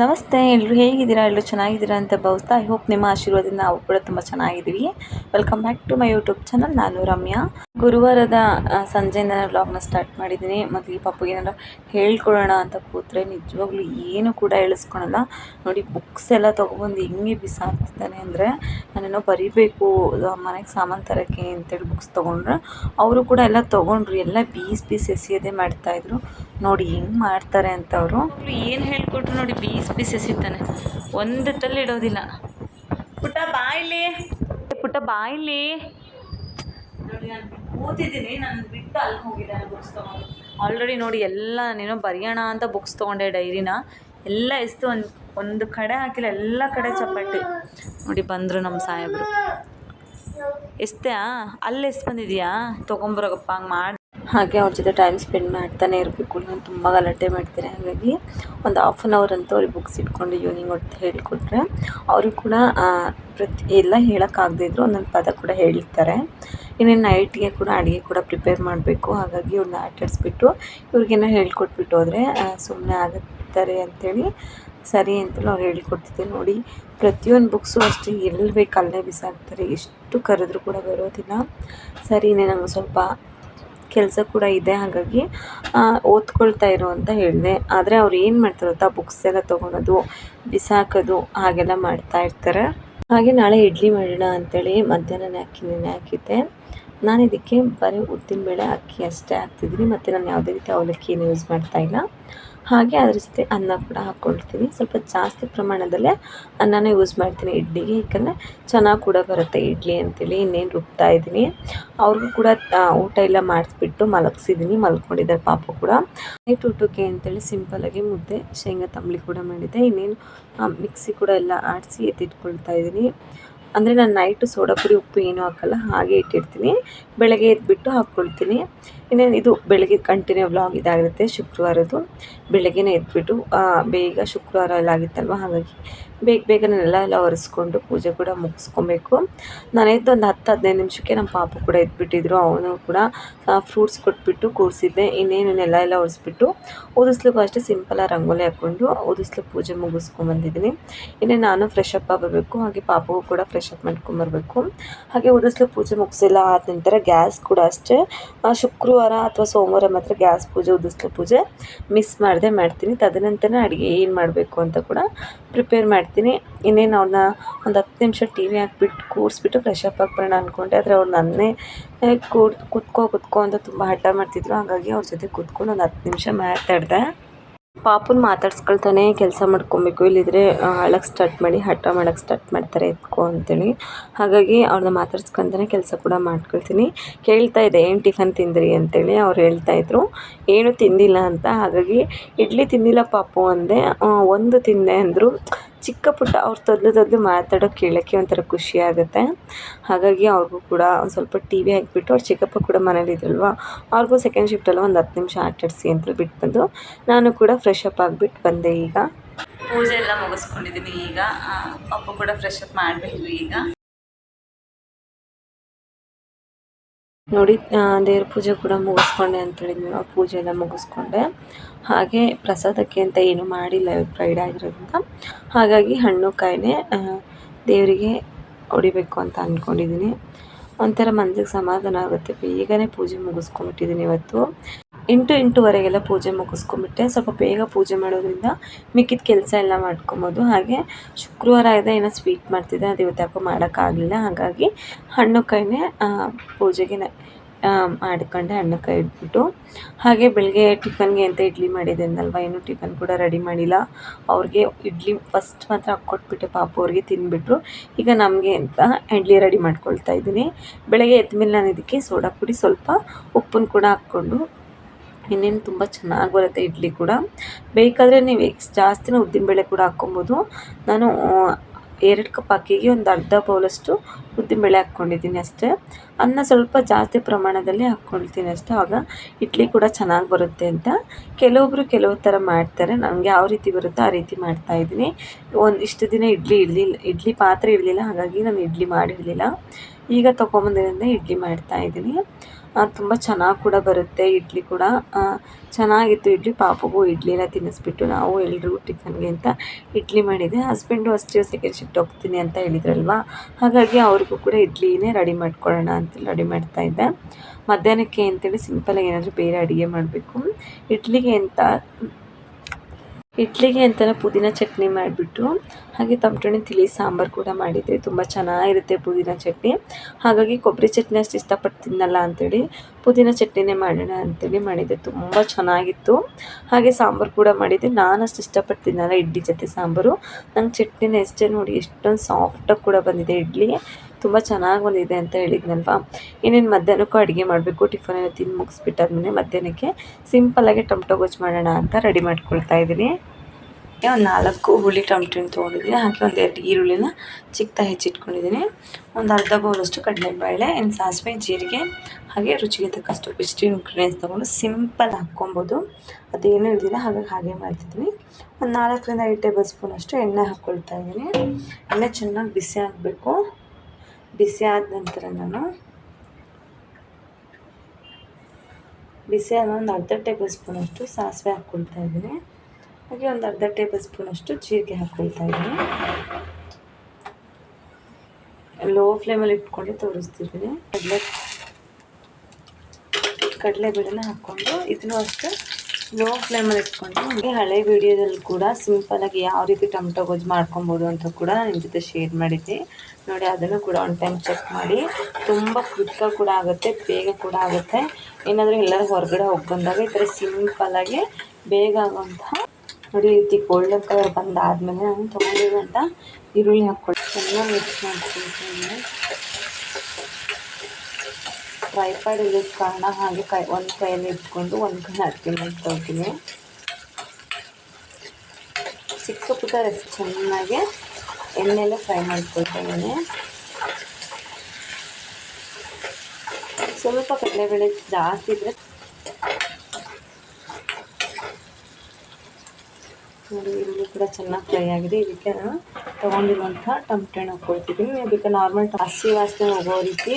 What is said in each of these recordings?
ನಮಸ್ತೆ ಎಲ್ಲರೂ ಹೇಗಿದ್ದೀರಾ? ಎಲ್ಲರೂ ಚೆನ್ನಾಗಿದ್ದೀರಾ ಅಂತ ಭಾವಿಸ್ತಾ ಐ ಹೋಪ್ ನಿಮ್ಮ ಆಶೀರ್ವಾದದಿಂದ ನಾವು ಕೂಡ ತುಂಬ ಚೆನ್ನಾಗಿದ್ದೀವಿ. Welcome back to my YouTube channel ನಾನು ರಮ್ಯಾ. ಗುರುವಾರದ ಸಂಜೆಯಿಂದ ನಾನು ವ್ಲಾಗ್ನ ಸ್ಟಾರ್ಟ್ ಮಾಡಿದ್ದೀನಿ. ಮತ್ತು ಈ ಪಾಪುಗೆ ಏನಾರ ಹೇಳ್ಕೊಡೋಣ ಅಂತ ಕೂತ್ರೆ ನಿಜವಾಗ್ಲೂ ಏನು ಕೂಡ ಹೇಳಿಸ್ಕೊಳಲ್ಲ. ನೋಡಿ ಬುಕ್ಸ್ ಎಲ್ಲ ತೊಗೊಬಂದು ಹೆಂಗೆ ಬಿಸಾಕ್ತಿದ್ದಾನೆ ಅಂದರೆ ನಾನೇನೋ ಬರಿಬೇಕು ಮನೆಗೆ ಸಾಮಾನು ತರೋಕ್ಕೆ ಅಂತೇಳಿ ಬುಕ್ಸ್ ತೊಗೊಂಡ್ರೆ. ಅವರು ಕೂಡ ಎಲ್ಲ ತೊಗೊಂಡ್ರು. ಎಲ್ಲ ಪೀಸ್ ಬೀಸ್ ಎಸಿಯೋದೇ ಮಾಡ್ತಾಯಿದ್ರು ನೋಡಿ ಹೆಂಗ್ ಮಾಡ್ತಾರೆ ಅಂತ ಅವರು ಏನು ಹೇಳ್ಕೊಟ್ರು ನೋಡಿ, ಬೀಸ್ ಬೀಸ್ ಎಸಿತಾನೆ. ಒಂದು ತಲ್ಲಿ ಇಡೋದಿಲ್ಲ. ಪುಟ್ಟ ಬಾಯಿಲಿ ಪುಟ್ಟ ಬಾಯಿಲಿ ನಾನು ಬಿಟ್ಟು ಅಲ್ಲಿ ಹೋಗಿದ್ದಾನೆ ಬುಕ್ಸ್ ತೊಗೊಂಡು. ಆಲ್ರೆಡಿ ನೋಡಿ, ಎಲ್ಲ ನೀನು ಬರೆಯೋಣ ಅಂತ ಬುಕ್ಸ್ ತಗೊಂಡೆ ಡೈರಿನ. ಎಲ್ಲ ಎಷ್ಟು ಒಂದು ಒಂದು ಕಡೆ ಹಾಕಿಲ್ಲ, ಎಲ್ಲ ಕಡೆ ಚಪಾಟಿ. ನೋಡಿ, ಬಂದ್ರು ನಮ್ಮ ಸಾಹೇಬರು. ಎಷ್ಟೇ ಅಲ್ಲಿ ಎಷ್ಟು ಬಂದಿದೆಯಾ? ತೊಗೊಂಬರೋಗಪ್ಪ, ಹಂಗೆ ಮಾಡಿ ಹಾಗೆ ಅವ್ರ ಜೊತೆ ಟೈಮ್ ಸ್ಪೆಂಡ್ ಮಾಡ್ತಾನೆ ಇರಬೇಕು. ನಾನು ತುಂಬ ಗಲಾಟೆ ಮಾಡ್ತೀನಿ ಹಾಗಾಗಿ ಒಂದು ಹಾಫ್ ಆನ್ ಅವರ್ ಅಂತ ಅವ್ರಿಗೆ ಬುಕ್ಸ್ ಇಟ್ಕೊಂಡು ಈವ್ನಿಂಗ್ ಹೊತ್ತು ಹೇಳಿಕೊಟ್ರೆ ಅವರು ಕೂಡ ಪ್ರತಿ, ಎಲ್ಲ ಹೇಳೋಕ್ಕಾಗದೇ ಇದ್ರು ಒಂದೊಂದು ಪದ ಕೂಡ ಹೇಳ್ತಾರೆ ಇನ್ನೇನು ನೈಟ್ಗೆ ಕೂಡ ಅಡುಗೆ ಕೂಡ ಪ್ರಿಪೇರ್ ಮಾಡಬೇಕು. ಹಾಗಾಗಿ ಇವ್ರನ್ನ ಆಟಾಡಿಸ್ಬಿಟ್ಟು ಇವ್ರಿಗೇನೋ ಹೇಳ್ಕೊಟ್ಬಿಟ್ಟು ಹೋದರೆ ಸುಮ್ಮನೆ ಆಗುತ್ತಾರೆ ಅಂಥೇಳಿ ಸರಿ ಅಂತೇಳಿ ಅವ್ರು ಹೇಳಿಕೊಡ್ತಿದ್ದೆ. ನೋಡಿ, ಪ್ರತಿಯೊಂದು ಬುಕ್ಸು ಅಷ್ಟೇ ಎಲ್ಲಿ ಬೇಕು ಅಲ್ಲೇ ಬಿಸಾಕ್ತಾರೆ. ಎಷ್ಟು ಕರೆದ್ರೂ ಕೂಡ ಬರೋದಿಲ್ಲ ಸರಿ ನಮ್ಗೆ ಸ್ವಲ್ಪ ಕೆಲಸ ಕೂಡ ಇದೆ, ಹಾಗಾಗಿ ಓದ್ಕೊಳ್ತಾ ಇರು ಅಂತ ಹೇಳಿದೆ. ಆದರೆ ಅವ್ರು ಏನು ಮಾಡ್ತಾರೆ ಗೊತ್ತಾ? ಬುಕ್ಸ್ ಎಲ್ಲ ತೊಗೊಳೋದು, ಬಿಸಾಕೋದು, ಹಾಗೆಲ್ಲ ಮಾಡ್ತಾ ಇರ್ತಾರೆ. ಹಾಗೆ ನಾಳೆ ಇಡ್ಲಿ ಮಾಡೋಣ ಅಂತೇಳಿ ಮಧ್ಯಾಹ್ನ ಅಕ್ಕಿ ನೆನೆ ಹಾಕಿದ್ದೆ. ನಾನು ಇದಕ್ಕೆ ಬರೀ ಉದ್ದಿನಬೇಳೆ ಅಕ್ಕಿ ಅಷ್ಟೇ ಹಾಕ್ತಿದ್ದೀನಿ. ಮತ್ತು ನಾನು ಯಾವುದೇ ರೀತಿ ಅವಲಕ್ಕಿಯನ್ನು ಯೂಸ್ ಮಾಡ್ತಾ ಇಲ್ಲ. ಹಾಗೆ ಅದ್ರ ಜೊತೆ ಅನ್ನ ಕೂಡ ಹಾಕ್ಕೊಳ್ತೀನಿ ಸ್ವಲ್ಪ ಜಾಸ್ತಿ ಪ್ರಮಾಣದಲ್ಲೇ ಅನ್ನನೇ ಯೂಸ್ ಮಾಡ್ತೀನಿ ಇಡ್ಲಿಗೆ. ಏಕೆಂದರೆ ಚೆನ್ನಾಗಿ ಕೂಡ ಬರುತ್ತೆ ಇಡ್ಲಿ ಅಂತೇಳಿ. ಇನ್ನೇನು ರುಬ್ತಾ ಇದ್ದೀನಿ. ಅವ್ರಿಗೂ ಕೂಡ ಊಟ ಎಲ್ಲ ಮಾಡಿಸ್ಬಿಟ್ಟು ಮಲಗಿಸಿದ್ದೀನಿ ಮಲ್ಕೊಂಡಿದ್ದಾರೆ ಪಾಪ ಕೂಡ. ನೈಟ್ ಊಟಕ್ಕೆ ಅಂತೇಳಿ ಸಿಂಪಲಾಗಿ ಮುದ್ದೆ, ಶೇಂಗಾ, ತಂಬಳಿ ಕೂಡ ಮಾಡಿದ್ದೆ. ಇನ್ನೇನು ಮಿಕ್ಸಿ ಕೂಡ ಎಲ್ಲ ಆಡಿಸಿ ಎತ್ತಿಟ್ಕೊಳ್ತಾ ಇದ್ದೀನಿ. ಅಂದರೆ ನಾನು ನೈಟು ಸೋಡಾ ಪುಡಿ, ಉಪ್ಪು ಏನೂ ಹಾಕಲ್ಲ, ಹಾಗೆ ಇಟ್ಟಿರ್ತೀನಿ. ಬೆಳಗ್ಗೆ ಎದ್ಬಿಟ್ಟು ಹಾಕ್ಕೊಳ್ತೀನಿ. ಇನ್ನೇನು ಇದು ಬೆಳಗ್ಗೆ ಕಂಟಿನ್ಯೂ ವ್ಲಾಗ್ ಇದಾಗಿರುತ್ತೆ ಶುಕ್ರವಾರದ್ದು. ಬೆಳಗ್ಗೆನೇ ಎದ್ಬಿಟ್ಟು ಬೇಗ ಶುಕ್ರವಾರ ಎಲ್ಲ ಆಗಿತ್ತಲ್ವ? ಹಾಗಾಗಿ ಬೇಗ ಬೇಗ ನಾನೆಲ್ಲ ಎಲ್ಲ ಒರೆಸ್ಕೊಂಡು ಪೂಜೆ ಕೂಡ ಮುಗಿಸ್ಕೊಬೇಕು. ನಾನು ಎದ್ದು ಒಂದು ಹತ್ತು ಹದಿನೈದು ನಿಮಿಷಕ್ಕೆ ನಮ್ಮ ಪಾಪ ಕೂಡ ಎದ್ಬಿಟ್ಟಿದ್ರು ಅವನು ಕೂಡ ಫ್ರೂಟ್ಸ್ ಕೊಟ್ಬಿಟ್ಟು ಕೂರಿಸಿದ್ದೆ. ಇನ್ನೇನು ನೆಲ ಎಲ್ಲ ಒರೆಸ್ಬಿಟ್ಟು ಓದಿಸ್ಲಿಕ್ಕೂ ಅಷ್ಟೇ ಸಿಂಪಲಾಗಿ ರಂಗೋಲಿ ಹಾಕ್ಕೊಂಡು ಓದಿಸ್ಲು ಪೂಜೆ ಮುಗಿಸ್ಕೊಂಬಂದಿದ್ದೀನಿ ಇನ್ನೇ ನಾನು ಫ್ರೆಶ್ ಆಗಬೇಕು ಹಾಗೆ ಪಾಪಗೂ ಕೂಡ ಫ್ರೆಶ್ ಅಪ್ ಮಾಡ್ಕೊಂಬರ್ಬೇಕು ಹಾಗೆ ಓದಿಸ್ಲು ಪೂಜೆ ಮುಗಿಸಿಲ್ಲ ಆದ ನಂತರ ಗ್ಯಾಸ್ ಕೂಡ ಅಷ್ಟೇ. ಆ, ಶುಕ್ರವಾರ ಅಥವಾ ಸೋಮವಾರ ಮಾತ್ರ ಗ್ಯಾಸ್ ಪೂಜೆ, ಉದಿಸ್ಲು ಪೂಜೆ ಮಿಸ್ ಮಾಡದೆ ಮಾಡ್ತೀನಿ. ತದನಂತರ ಅಡುಗೆ ಏನು ಮಾಡಬೇಕು ಅಂತ ಕೂಡ ಪ್ರಿಪೇರ್ ಮಾಡ್ತೀನಿ. ಇನ್ನೇನು ಅವ್ರನ್ನ ಒಂದು ಹತ್ತು ನಿಮಿಷ ಟಿ ವಿ ಹಾಕ್ಬಿಟ್ಟು ಕೂರಿಸ್ಬಿಟ್ಟು ಫ್ರೆಶ್ ಅಪ್ ಆಗ್ಬಿಡೋಣ ಅಂದ್ಕೊಂಡೆ ಆದರೆ ಅವ್ರು ನನ್ನೇ ಕೂಡ್ ಕುತ್ಕೋ ಕುತ್ಕೋ ಅಂತ ತುಂಬ ಹಠ ಮಾಡ್ತಿದ್ರು. ಹಾಗಾಗಿ ಅವ್ರ ಜೊತೆ ಕೂತ್ಕೊಂಡು ಒಂದು ಹತ್ತು ನಿಮಿಷ ಮಾತಾಡಿದೆ. ಪಾಪುನ ಮಾತಾಡ್ಸ್ಕೊಳ್ತಾನೆ ಕೆಲಸ ಮಾಡ್ಕೊಬೇಕು. ಇಲ್ಲಿದ್ರೆ ಅಳಕ್ಕೆ ಸ್ಟಾರ್ಟ್ ಮಾಡಿ, ಹಠ ಮಾಡೋಕ್ಕೆ ಸ್ಟಾರ್ಟ್ ಮಾಡ್ತಾರೆ, ಎತ್ಕೋ ಅಂತೇಳಿ ಹಾಗಾಗಿ ಅವ್ರನ್ನ ಮಾತಾಡ್ಸ್ಕೊಂತಾನೆ ಕೆಲಸ ಕೂಡ ಮಾಡ್ಕೊಳ್ತೀನಿ. ಕೇಳ್ತಾ ಇದೆ, ಏನು ಟಿಫನ್ ತಿಂದ್ರಿ? ಅಂತೇಳಿ ಅವ್ರು ಹೇಳ್ತಾ ಇದ್ರು. ಏನು ತಿಂದಿಲ್ಲ ಅಂತ. ಹಾಗಾಗಿ, ಇಡ್ಲಿ ತಿಂದಿಲ್ಲ ಪಾಪು, ಅಂದೆ. ಒಂದು ತಿಂದೆ, ಅಂದರು. ಚಿಕ್ಕ ಪುಟ್ಟ ಅವ್ರು ತೊದಲು ತೊದಲು ಮಾತಾಡೋ ಕೇಳೋಕ್ಕೆ ಒಂಥರ ಖುಷಿ ಆಗುತ್ತೆ. ಹಾಗಾಗಿ ಅವ್ರಿಗೂ ಕೂಡ ಒಂದು ಸ್ವಲ್ಪ ಟಿ ವಿ ಹಾಕಿಬಿಟ್ಟು ಅವ್ರ ಚಿಕ್ಕಪ್ಪ ಕೂಡ ಮನೇಲಿ ಇದ್ರಲ್ವ, ಅವ್ರಿಗೂ ಸೆಕೆಂಡ್ ಶಿಫ್ಟಲ್ಲಿ ಒಂದು ಹತ್ತು ನಿಮಿಷ ಆಟಾಡಿಸಿ ಅಂತ ಬಿಟ್ಟು ಬಂದು ನಾನು ಕೂಡ ಫ್ರೆಶ್ ಅಪ್ ಆಗಿಬಿಟ್ಟು ಬಂದೆ ಈಗ. ಪೂಜೆ ಎಲ್ಲ ಮುಗಿಸ್ಕೊಂಡಿದ್ದೀನಿ ಈಗ. ಅಪ್ಪ ಕೂಡ ಫ್ರೆಶ್ ಅಪ್ ಮಾಡಬೇಕು ಈಗ. ನೋಡಿ ದೇವ್ರ ಪೂಜೆ ಕೂಡ ಮುಗಿಸ್ಕೊಂಡೆ ಅಂತೇಳಿದ್ವಿ ಆ ಪೂಜೆ ಎಲ್ಲ ಮುಗಿಸ್ಕೊಂಡೆ. ಹಾಗೆ ಪ್ರಸಾದಕ್ಕೆ ಅಂತ ಏನು ಮಾಡಿಲ್ಲ ಫ್ರೈಡೇ ಆಗಿರೋದ್ರಿಂದ. ಹಾಗಾಗಿ ಹಣ್ಣು ಕಾಯಿನೇ ದೇವರಿಗೆ ಹೊಡಿಬೇಕು ಅಂತ ಅಂದ್ಕೊಂಡಿದ್ದೀನಿ ಒಂಥರ ಮನಸ್ಸಿಗೆ ಸಮಾಧಾನ ಆಗುತ್ತೆ. ಬೇಗನೆ ಪೂಜೆ ಮುಗಿಸ್ಕೊಂಬಿಟ್ಟಿದ್ದೀನಿ ಇವತ್ತು. ಎಂಟು ಎಂಟೂವರೆಗೆಲ್ಲ ಪೂಜೆ ಮುಗಿಸ್ಕೊಂಬಿಟ್ಟೆ ಸ್ವಲ್ಪ ಬೇಗ ಪೂಜೆ ಮಾಡೋದ್ರಿಂದ ಮಿಕ್ಕಿದ ಕೆಲಸ ಎಲ್ಲ ಮಾಡ್ಕೊಬೋದು. ಹಾಗೆ ಶುಕ್ರವಾರ ಇದೆ ಏನೋ ಸ್ವೀಟ್ ಮಾಡ್ತಿದ್ದೆ. ಅದು ಇವತ್ತು ಯಾಕೋ ಮಾಡೋಕ್ಕಾಗಲಿಲ್ಲ ಹಾಗಾಗಿ ಹಣ್ಣು ಕಾಯಿನೇ ಪೂಜೆಗೆ ಮಾಡ್ಕೊಂಡೆ ಹಣ್ಣು ಕೈ ಇಟ್ಬಿಟ್ಟು. ಹಾಗೆ ಬೆಳಗ್ಗೆ ಟಿಫನ್ಗೆ ಅಂತ ಇಡ್ಲಿ ಮಾಡಿದ್ದೆ ಅಂದಲ್ವ? ಏನು ಟಿಫನ್ ಕೂಡ ರೆಡಿ ಮಾಡಿಲ್ಲ. ಅವ್ರಿಗೆ ಇಡ್ಲಿ ಫಸ್ಟ್ ಮಾತ್ರ ಹಾಕ್ಕೊಟ್ಬಿಟ್ಟೆ ಪಾಪು ಅವ್ರಿಗೆ ತಿನ್ಬಿಟ್ರು. ಈಗ ನಮಗೆ ಅಂತ ಇಡ್ಲಿ ರೆಡಿ ಮಾಡ್ಕೊಳ್ತಾ ಇದ್ದೀನಿ. ಬೆಳಗ್ಗೆ ಎದ್ಮೇಲೆ ನಾನು ಇದಕ್ಕೆ ಸೋಡಾ ಪುಡಿ ಸ್ವಲ್ಪ ಉಪ್ಪನ್ನು ಕೂಡ ಹಾಕ್ಕೊಂಡು ಇನ್ನೇನು ತುಂಬ ಚೆನ್ನಾಗಿ ಬರುತ್ತೆ ಇಡ್ಲಿ ಕೂಡ. ಬೇಕಾದರೆ ನೀವು ಎಕ್ಸ್ ಉದ್ದಿನ ಉದ್ದಿನಬೇಳೆ ಕೂಡ ಹಾಕ್ಕೊಬೋದು. ನಾನು ಎರಡು ಕಪ್ ಅಕ್ಕಿಗೆ ಒಂದು ಅರ್ಧ ಬೌಲಷ್ಟು ಉದ್ದಿನಬೇಳೆ ಹಾಕ್ಕೊಂಡಿದ್ದೀನಿ ಅಷ್ಟೇ. ಅನ್ನ ಸ್ವಲ್ಪ ಜಾಸ್ತಿ ಪ್ರಮಾಣದಲ್ಲಿ ಹಾಕ್ಕೊಳ್ತೀನಿ ಅಷ್ಟೇ. ಆಗ ಇಡ್ಲಿ ಕೂಡ ಚೆನ್ನಾಗಿ ಬರುತ್ತೆ ಅಂತ. ಕೆಲವೊಬ್ಬರು ಕೆಲವು ಥರ ಮಾಡ್ತಾರೆ. ನನಗೆ ಯಾವ ರೀತಿ ಬರುತ್ತೋ ಆ ರೀತಿ ಮಾಡ್ತಾಯಿದ್ದೀನಿ ಒಂದು ಇಷ್ಟು ದಿನ ಇಡ್ಲಿ ಇರಲಿಲ್ಲ ಇಡ್ಲಿ ಪಾತ್ರೆ ಇರಲಿಲ್ಲ ಹಾಗಾಗಿ ನಾನು ಇಡ್ಲಿ ಮಾಡಿರಲಿಲ್ಲ. ಈಗ ತೊಗೊಂಬಂದಿರೋದ್ರಿಂದ ಇಡ್ಲಿ ಮಾಡ್ತಾ ಮಾಡ್ತಾಯಿದ್ದೀನಿ ತುಂಬ ಚೆನ್ನಾಗಿ ಕೂಡ ಬರುತ್ತೆ ಇಡ್ಲಿ ಕೂಡ. ಚೆನ್ನಾಗಿತ್ತು ಇಡ್ಲಿ. ಪಾಪುಗೂ ಇಡ್ಲಿನ ತಿನ್ನಿಸ್ಬಿಟ್ಟು ನಾವು ಎಲ್ರಿಗೂ ಟಿಫನ್ಗೆ ಅಂತ ಇಡ್ಲಿ ಮಾಡಿದೆ. ಹಸ್ಬೆಂಡು ಅಷ್ಟೇ ಸೆಕೆಂಡ್ ಶಿಫ್ಟ್ ಹೋಗ್ತೀನಿ ಅಂತ ಹೇಳಿದ್ರಲ್ವಾ? ಹಾಗಾಗಿ ಅವ್ರಿಗೂ ಕೂಡ ಇಡ್ಲಿನೇ ರೆಡಿ ಮಾಡ್ಕೊಳ್ಳೋಣ ಅಂತ ರೆಡಿ ಮಾಡ್ತಾ ಇದ್ದೆ. ಮಧ್ಯಾಹ್ನಕ್ಕೆ ಅಂತೇಳಿ ಸಿಂಪಲಾಗಿ ಏನಾದರೂ ಬೇರೆ ಅಡುಗೆ ಮಾಡಬೇಕು. ಇಡ್ಲಿಗೆ ಅಂತ ಇಡ್ಲಿಗೆ ಅಂತಲೇ ಪುದೀನ ಚಟ್ನಿ ಮಾಡಿಬಿಟ್ಟು, ಹಾಗೆ ತಮಟಣಿ ತಿಳಿ ಸಾಂಬಾರು ಕೂಡ ಮಾಡಿದ್ದೆ. ತುಂಬ ಚೆನ್ನಾಗಿರುತ್ತೆ ಪುದೀನ ಚಟ್ನಿ. ಹಾಗಾಗಿ ಕೊಬ್ಬರಿ ಚಟ್ನಿ ಅಷ್ಟು ಇಷ್ಟಪಟ್ಟು ತಿನ್ನಲ್ಲ ಅಂಥೇಳಿ ಪುದೀನ ಚಟ್ನಿನೇ ಮಾಡೋಣ ಅಂಥೇಳಿ ಮಾಡಿದ್ದೆ. ತುಂಬ ಚೆನ್ನಾಗಿತ್ತು. ಹಾಗೆ ಸಾಂಬಾರು ಕೂಡ ಮಾಡಿದ್ದೆ. ನಾನು ಅಷ್ಟು ಇಷ್ಟಪಟ್ಟು ತಿನ್ನಲ್ಲ ಇಡ್ಲಿ ಜೊತೆ ಸಾಂಬಾರು. ನಂಗೆ ಚಟ್ನಿನ ಎಷ್ಟೇ ನೋಡಿ ಎಷ್ಟೊಂದು ಸಾಫ್ಟಾಗಿ ಕೂಡ ಬಂದಿದೆ ಇಡ್ಲಿ. ತುಂಬ ಚೆನ್ನಾಗಿ ಬಂದಿದೆ ಅಂತ ಹೇಳಿದ್ನಲ್ವ? ಇನ್ನೇನು ಮಧ್ಯಾಹ್ನಕ್ಕೂ ಅಡುಗೆ ಮಾಡಬೇಕು, ಟಿಫನ್ ಎಲ್ಲ ತಿಂದು ಮುಗಿಸ್ಬಿಟ್ಟಾದ್ಮೇಲೆ ಮಧ್ಯಾಹ್ನಕ್ಕೆ ಸಿಂಪಲ್ಲಾಗಿ ಟೊಮ್ಟೊ ಗೊಜ್ಜು ಮಾಡೋಣ ಅಂತ ರೆಡಿ ಮಾಡ್ಕೊಳ್ತಾ ಇದ್ದೀನಿ. ಒಂದು ನಾಲ್ಕು ಹುಳಿ ಟೊಮ್ಟೊ ತೊಗೊಂಡಿದ್ದೀನಿ. ಹಾಗೆ ಒಂದು ಎರಡು ಈರುಳ್ಳಿನ ಚಿಕ್ಕದಾಗಿ ಹೆಚ್ಚಿಟ್ಕೊಂಡಿದ್ದೀನಿ. ಒಂದು ಅರ್ಧ ಬೌಲಷ್ಟು ಕಡಲೆಬೇಳೆ ಇನ್ನು ಸಾಸಿವೆ, ಜೀರಿಗೆ, ಹಾಗೆ ರುಚಿಗೆ ತಕ್ಕಷ್ಟು ಇಷ್ಟು ಇಂಗ್ರೀಡಿಯೆಂಟ್ಸ್ ತೊಗೊಂಡು ಸಿಂಪಲ್ ಹಾಕ್ಕೊಬೋದು. ಅದೇನೂ ಇರಲಿಲ್ಲ ಹಾಗಾಗಿ ಹಾಗೆ ಮಾಡ್ತಿದ್ದೀನಿ. ಒಂದು ನಾಲ್ಕರಿಂದ ಐದು ಟೇಬಲ್ ಸ್ಪೂನಷ್ಟು ಎಣ್ಣೆ ಹಾಕ್ಕೊಳ್ತಾ ಇದ್ದೀನಿ. ಎಣ್ಣೆ ಚೆನ್ನಾಗಿ ಬಿಸಿ ಆಗಬೇಕು. ಬಿಸಿ ಆದ ನಂತರ ನಾನು ಬಿಸಿ ಆದ ಒಂದು ಅರ್ಧ ಟೇಬಲ್ ಸ್ಪೂನಷ್ಟು ಸಾಸಿವೆ ಹಾಕ್ಕೊಳ್ತಾ ಇದ್ದೀನಿ. ಹಾಗೆ ಒಂದು ಅರ್ಧ ಟೇಬಲ್ ಸ್ಪೂನಷ್ಟು ಜೀರಿಗೆ ಹಾಕ್ಕೊಳ್ತಾ ಇದ್ದೀನಿ. ಲೋ ಫ್ಲೇಮಲ್ಲಿ ಇಟ್ಕೊಂಡು ತೋರಿಸ್ತಿದ್ದೀನಿ. ಕಡಲೆ ಕಡಲೆ ಕಡಲೆಬೇಳೆನ ಹಾಕ್ಕೊಂಡು ಇದನ್ನು ಅಷ್ಟೇ ಲೋ ಫ್ಲೇಮಲ್ಲಿ ಇಟ್ಕೊಂಡು ಈ ಹಳೆ ವಿಡಿಯೋದಲ್ಲಿ ಕೂಡ ಸಿಂಪಲಾಗಿ ಯಾವ ರೀತಿ ಟೊಮೆಟೊ ಗೊಜ್ಜು ಮಾಡ್ಕೊಬೋದು ಅಂತ ಕೂಡ ನಿಮ್ಮ ಜೊತೆ ಶೇರ್ ಮಾಡಿದ್ದೆ. ನೋಡಿ, ಅದನ್ನು ಕೂಡ ಒನ್ ಟೈಮ್ ಚೆಕ್ ಮಾಡಿ. ತುಂಬ ಕ್ವಿಕ್ ಕೂಡ ಆಗುತ್ತೆ, ಬೇಗ ಕೂಡ ಆಗುತ್ತೆ. ಏನಾದರೂ ಎಲ್ಲರೂ ಹೊರಗಡೆ ಹೋಗಿ ಬಂದಾಗ ಈ ಥರ ಆಗಿ ಬೇಗ ಆಗುವಂತಹ, ನೋಡಿ ರೀತಿ ಗೋಲ್ಡನ್ ಕಲರ್ ಬಂದಾದಮೇಲೆ ನಾನು ತೊಗೊಂಡಿರುವಂಥ ಈರುಳ್ಳಿ ಹಾಕ್ಕೊಳ್ಳಿ. ಚೆನ್ನಾಗಿ ಮಿಕ್ಸ್ ಮಾಡ್ಕೊಳ್ತೀನಿ. ಟ್ರೈಪಾಡ್ ಇಲ್ಲದ ಕಾರಣ ಹಾಗೆ ಕೈ, ಒಂದು ಕೈಯಲ್ಲಿ ಇಟ್ಕೊಂಡು ಒಂದು ಕೈ ಅಡುಗೆ ಮಾಡ್ತಾ ಚಿಕ್ಕ ಪುಟ್ಟ ರೆಸ್ ಚೆನ್ನಾಗಿ ಎಣ್ಣೆಲ್ಲ ಫ್ರೈ ಮಾಡ್ಕೊಳ್ತಾ ಸ್ವಲ್ಪ ಕಡಲೆಬೇಳೆ ಜಾಸ್ತಿ ಇದ್ದರೆ ನೋಡಿ ಈರುಳ್ಳಿ ಕೂಡ ಚೆನ್ನಾಗಿ ಫ್ರೈ ಆಗಿದೆ. ಇದಕ್ಕೆ ನಾನು ತೊಗೊಂಡಿರುವಂಥ ಟೊಮಟೊ ಹಣ್ಣು ಹಾಕ್ಕೊಳ್ತಿದ್ದೀನಿ. ಅದಕ್ಕೆ ನಾರ್ಮಲ್ ಹಸಿ ವಾಸನೆ ಹೋಗೋ ರೀತಿ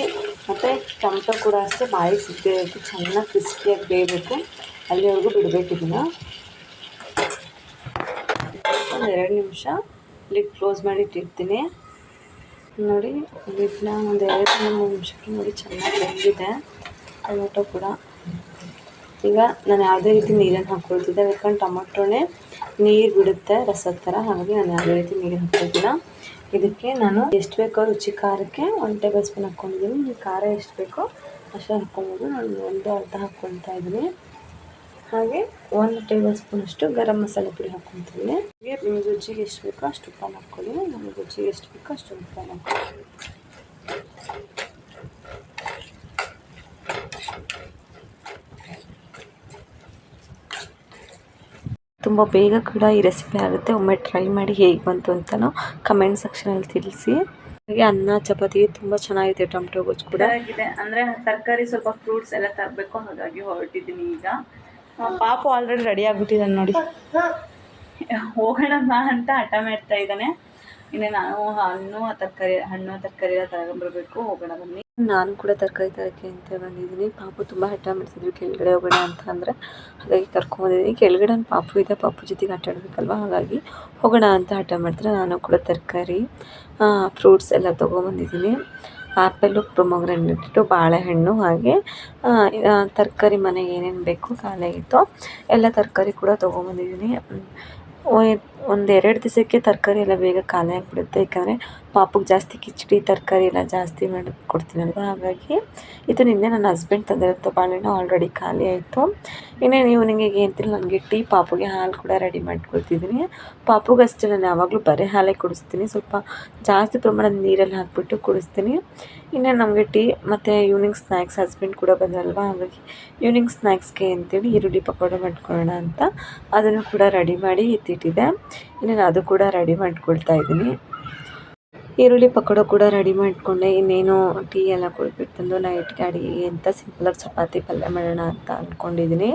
ಮತ್ತು ಟೊಮಟೊ ಕೂಡ ಅಷ್ಟೇ, ಬಾಯಿ ರೀತಿ ಚೆನ್ನಾಗಿ ಕ್ರಿಸ್ಪಿಯಾಗಿ ಬೇಯಬೇಕು. ಅಲ್ಲಿವರೆಗೂ ಬಿಡಬೇಕು ಇದನ್ನು. ಒಂದು ಎರಡು ನಿಮಿಷ ಲಿಡ್ ಕ್ಲೋಸ್ ಮಾಡಿ ಇಟ್ಟಿರ್ತೀನಿ. ನೋಡಿ ಲಿಡ್ನ ಒಂದು ಎರಡು ಮೂರು ನಿಮಿಷಕ್ಕೆ ನೋಡಿ ಚೆನ್ನಾಗಿ ಬೆಂದಿದೆ, ಟೊಮೊಟೊ ಕೂಡ. ಈಗ ನಾನು ಯಾವುದೇ ರೀತಿ ನೀರನ್ನು ಹಾಕ್ಕೊಳ್ತಿದ್ದೆ ಯಾಕಂದ್ರೆ ಟೊಮೊಟೊನೇ ನೀರು ಬಿಡುತ್ತೆ ರಸದ ಥರ ಹಾಗಾಗಿ ನಾನು ಯಾವುದೇ ರೀತಿ ನೀರು ಹಾಕ್ಕೊಳ್ತಿಲ್ಲ ಇದಕ್ಕೆ ನಾನು ಎಷ್ಟು ಬೇಕೋ ರುಚಿ ಖಾರಕ್ಕೆ ಒಂದು ಟೇಬಲ್ ಸ್ಪೂನ್ ಹಾಕ್ಕೊಂಡಿದ್ದೀನಿ. ಖಾರ ಎಷ್ಟು ಬೇಕೋ ಅಷ್ಟು ಹಾಕ್ಕೊಬೋದು. ನಾನು ಒಂದು ಅರ್ಧ ಹಾಕ್ಕೊತಾ ಇದ್ದೀನಿ. ಹಾಗೆ ಒಂದು ಟೇಬಲ್ ಸ್ಪೂನಷ್ಟು ಗರಂ ಮಸಾಲೆ ಪುಡಿ ಹಾಕ್ಕೊತಿದ್ದೀನಿ ಹಾಗೆ ನಿಮಗೆ ರುಚಿಗೆ ಎಷ್ಟು ಬೇಕೋ ಅಷ್ಟು ಉಪ್ಪನ್ನು ಹಾಕ್ಕೊಳ್ಳಿ. ನಮಗೆ ರುಚಿಗೆ ಎಷ್ಟು ಬೇಕೋ ಅಷ್ಟು ಉಪ್ಪನ್ನು ಹಾಕ್ಕೊಳ್ಳಿ. ತುಂಬ ಬೇಗ ಕೂಡ ಈ ರೆಸಿಪಿ ಆಗುತ್ತೆ. ಒಮ್ಮೆ ಟ್ರೈ ಮಾಡಿ ಹೇಗೆ ಬಂತು ಅಂತಲೂ ಕಮೆಂಟ್ ಸೆಕ್ಷನಲ್ಲಿ ತಿಳಿಸಿ. ಹಾಗೆ ಅನ್ನ, ಚಪಾತಿ ತುಂಬ ಚೆನ್ನಾಗಿದೆ ಟೊಮೆಟೊ ಗೊಜ್ಜು ಕೂಡ. ಆಗಿದೆ ಅಂದರೆ ತರಕಾರಿ ಸ್ವಲ್ಪ ಫ್ರೂಟ್ಸ್ ಎಲ್ಲ ತರಬೇಕು, ಹಾಗಾಗಿ ಹೊರಟಿದ್ದೀನಿ ಈಗ. ಪಾಪು ಆಲ್ರೆಡಿ ರೆಡಿ ಆಗಿಬಿಟ್ಟಿದ್ದಾನೆ ನೋಡಿ. ಹೋಗೋಣ ಅಂತ ಹಠ ಮಾಡ್ತಾ ಇದ್ದಾನೆ. ಇನ್ನು ನಾನು ಹಣ್ಣು ತರಕಾರಿ ಹಣ್ಣು, ತರಕಾರಿ ಎಲ್ಲ ತಗೊಂಡ್ಬರ್ಬೇಕು. ಹೋಗೋಣ ಬನ್ನಿ. ನಾನು ಕೂಡ ತರಕಾರಿ ತರಕ್ಕೆ ಅಂತ ಬಂದಿದ್ದೀನಿ. ಪಾಪು ತುಂಬ ಹಠ ಮಾಡ್ತಿದ್ರು ಕೆಳಗಡೆ ಹೋಗೋಣ ಅಂತ ಅಂದರೆ, ಹಾಗಾಗಿ ಕರ್ಕೊಂಬಂದಿದ್ದೀನಿ ಕೆಳಗಡೆ ನನ್ನ ಪಾಪು ಇದೆ, ಪಾಪು ಜೊತೆಗೆ ಆಟ ಆಡಬೇಕಲ್ವ? ಹಾಗಾಗಿ ಹೋಗೋಣ ಅಂತ ಹಠ ಮಾಡ್ತಾರೆ ನಾನು ಕೂಡ ತರಕಾರಿ ಫ್ರೂಟ್ಸ್ ಎಲ್ಲ ತೊಗೊಂಬಂದಿದ್ದೀನಿ ಆ್ಯಪಲ್ಲು ಪ್ರೊಮೊಗ್ರೆನೇಟು ಬಾಳೆಹಣ್ಣು, ಹಾಗೆ ತರಕಾರಿ ಮನೆಗೆ ಏನೇನು ಬೇಕು ಖಾಲಿ ಇತ್ತು ಎಲ್ಲ ತರಕಾರಿ ಕೂಡ ತೊಗೊಂಬಂದಿದ್ದೀನಿ ಒಂದು ಎರಡು ದಿವಸಕ್ಕೆ ತರಕಾರಿ ಎಲ್ಲ ಬೇಗ ಖಾಲಿ ಆಗಿಬಿಡುತ್ತೆ. ಯಾಕಂದರೆ ಪಾಪುಗೆ ಜಾಸ್ತಿ ಕಿಚಡಿ ತರಕಾರಿ ಎಲ್ಲ ಜಾಸ್ತಿ ಮಾಡಿ ಕೊಡ್ತೀನಲ್ವ ಹಾಗಾಗಿ ಇದು ನಿನ್ನೆ ನನ್ನ ಹಸ್ಬೆಂಡ್ ತಂದಿರೋ ಬಾಳೆಹಣ್ಣು ಆಲ್ರೆಡಿ ಖಾಲಿ ಆಯಿತು. ಇನ್ನೇನು ಈವ್ನಿಂಗಿಗೆ ಅಂತಿಲ್ಲ ನನಗೆ ಟೀ ಪಾಪುಗೆ ಹಾಲು ಕೂಡ ರೆಡಿ ಮಾಡ್ಕೊಳ್ತಿದ್ದೀನಿ ಪಾಪುಗೆ ಅಷ್ಟೇ, ನಾನು ಯಾವಾಗಲೂ ಬರೀ ಹಾಲೇ ಕುಡಿಸ್ತೀನಿ. ಸ್ವಲ್ಪ ಜಾಸ್ತಿ ಪ್ರಮಾಣದ ನೀರಲ್ಲಿ ಹಾಕ್ಬಿಟ್ಟು ಕುಡಿಸ್ತೀನಿ. ಇನ್ನೇ ನಮಗೆ ಟೀ ಮತ್ತು ಈವ್ನಿಂಗ್ ಸ್ನ್ಯಾಕ್ಸ್ ಹಸ್ಬೆಂಡ್ ಕೂಡ ಬಂದ್ರಲ್ವ? ಹಾಗಾಗಿ ಈವ್ನಿಂಗ್ ಸ್ನ್ಯಾಕ್ಸ್ಗೆ ಅಂತೇಳಿ ಈರುಳ್ಳಿ ಪಕೋಡ ಮಾಡ್ಕೊಳ್ಳೋಣ ಅಂತ. ಅದನ್ನು ಕೂಡ ರೆಡಿ ಮಾಡಿ ಎತ್ತಿಟ್ಟಿದ್ದೆ ಇನ್ನೇನು ಅದು ಕೂಡ ರೆಡಿ ಮಾಡ್ಕೊಳ್ತಾ ಇದ್ದೀನಿ. ಈರುಳ್ಳಿ ಪಕೋಡ ಕೂಡ ರೆಡಿ ಮಾಡಿಕೊಂಡೆ. ಇನ್ನೇನು ಟೀ ಎಲ್ಲ ಕುಡಿದ್ಬಿಟ್ಟು ಬಂದು ನೈಟ್ಗೆ ಅಡುಗೆಗೆ ಅಂತ ಸಿಂಪಲಾಗಿ ಚಪಾತಿ ಪಲ್ಯ ಮಾಡೋಣ ಅಂತ ಅಂದ್ಕೊಂಡಿದ್ದೀನಿ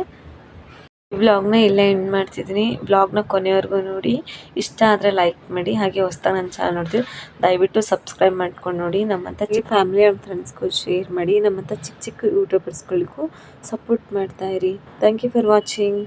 ವ್ಲಾಗ್ನ ಇಲ್ಲೇ ಎಂಡ್ ಮಾಡ್ತಿದ್ದೀನಿ. ವ್ಲಾಗ್ನ ಕೊನೆವರೆಗೂ ನೋಡಿ. ಇಷ್ಟ ಆದರೆ ಲೈಕ್ ಮಾಡಿ. ಹಾಗೆ ಹೊಸ್ದಾಗಿ ನನ್ನ ಚಾನಲ್ ನೋಡ್ತೀವಿ ದಯವಿಟ್ಟು ಸಬ್ಸ್ಕ್ರೈಬ್ ಮಾಡ್ಕೊಂಡು ನೋಡಿ. ನಮ್ಮಂಥ ಚಿಕ್ಕ ಫ್ಯಾಮಿಲಿ ಆ್ಯಂಡ್ ಫ್ರೆಂಡ್ಸ್ಗೂ ಶೇರ್ ಮಾಡಿ. ನಮ್ಮಂಥ ಚಿಕ್ಕ ಚಿಕ್ಕ ಯೂಟ್ಯೂಬರ್ಸ್ಗಳಿಗೂ ಸಪೋರ್ಟ್ ಮಾಡ್ತಾ ಇರಿ. Thank you for watching